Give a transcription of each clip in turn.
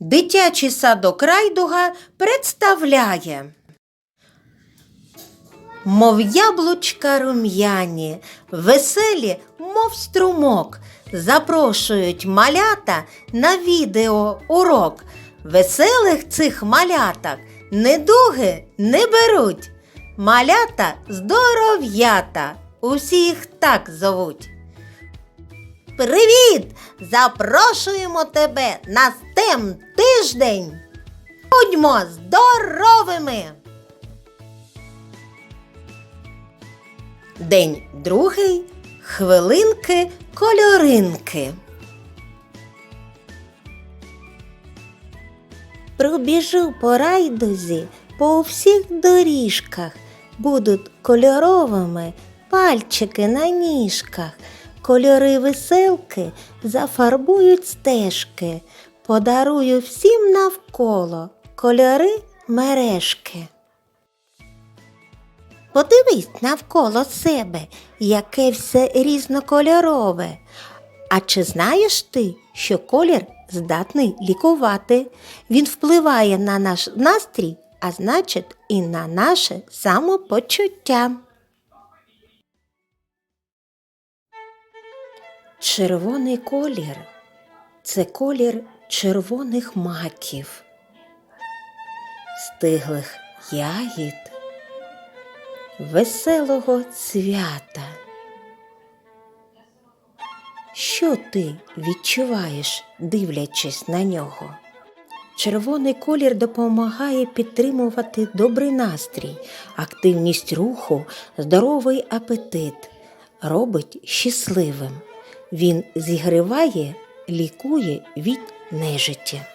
Дитячий садок Райдуга представляє. Мов яблучка рум'яні, веселі, мов струмок, запрошують малята на відео урок. Веселих цих маляток недуги не беруть. Малята здоров'ята, усі їх так зовуть. Привіт! Запрошуємо тебе на STEM тиждень. Будьмо здоровими! День другий. Хвилинки кольоринки. Пробіжу по райдузі по всіх доріжках. Будуть кольоровими пальчики на ніжках. Кольори веселки зафарбують стежки. Подарую всім навколо кольори мережки. Подивись навколо себе, яке все різнокольорове. А чи знаєш ти, що колір здатний лікувати? Він впливає на наш настрій, а значить і на наше самопочуття. Червоний колір це колір червоних маків, стиглих ягід, веселого свята. Що ти відчуваєш, дивлячись на нього? Червоний колір допомагає підтримувати добрий настрій, активність руху, здоровий апетит, робить щасливим. Він зігріває, лікує від нежиття.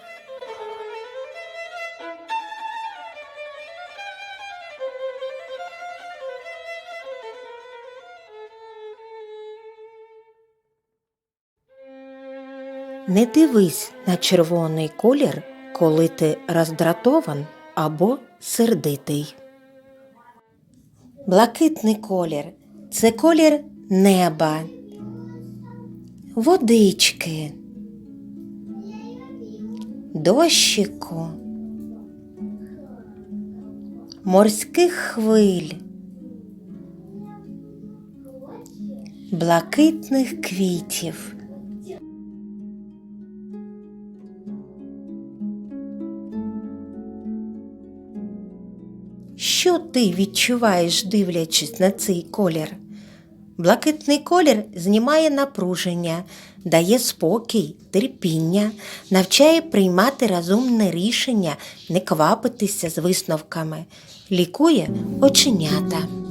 Не дивись на червоний колір, коли ти роздратован або сердитий. Блакитний колір це колір неба, водички, дощику, морських хвиль, блакитних квітів. Що ти відчуваєш, дивлячись на цей колір? Блакитний колір знімає напруження, дає спокій, терпіння, навчає приймати розумне рішення, не квапитися з висновками, лікує оченята.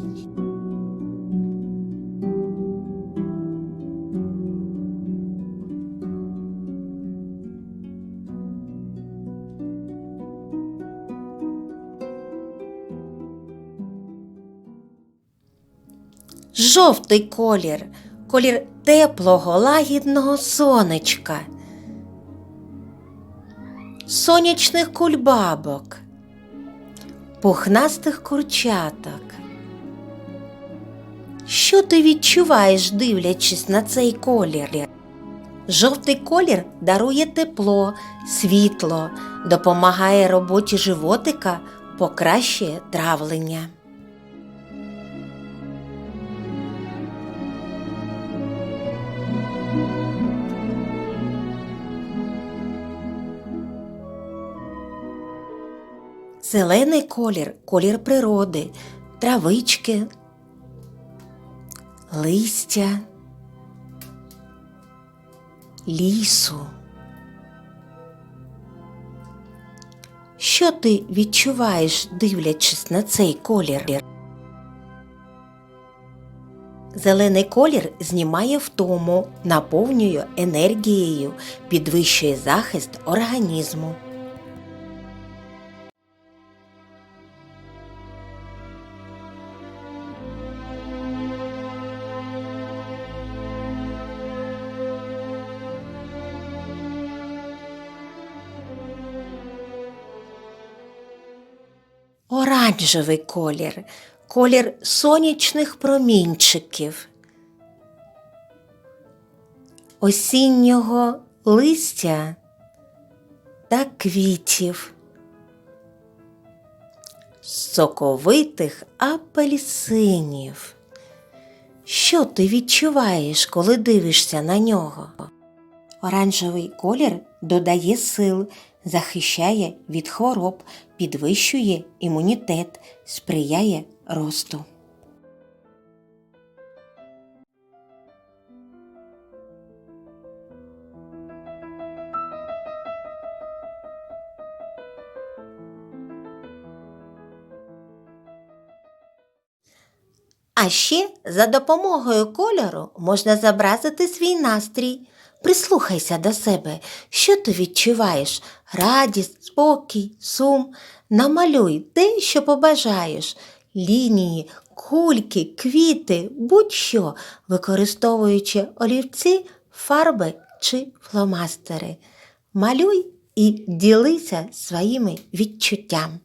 Жовтий колір, колір теплого, лагідного сонечка, сонячних кульбабок, пухнастих курчаток. Що ти відчуваєш, дивлячись на цей колір? Жовтий колір дарує тепло, світло, допомагає роботі животика, покращує травлення. Зелений колір колір природи, травички, листя, лісу. Що ти відчуваєш, дивлячись на цей колір? Зелений колір знімає втому, наповнює енергією, підвищує захист організму. Оранжевий колір, колір сонячних промінчиків, осіннього листя та квітів, соковитих апельсинів. Що ти відчуваєш, коли дивишся на нього? Оранжевий колір додає сил, захищає від хвороб, підвищує імунітет, сприяє росту. А ще за допомогою кольору можна зобразити свій настрій. Прислухайся до себе, що ти відчуваєш радість, спокій, сум. Намалюй те, що побажаєш. Лінії, кульки, квіти, будь-що, використовуючи олівці, фарби чи фломастери. Малюй і ділися своїми відчуттями.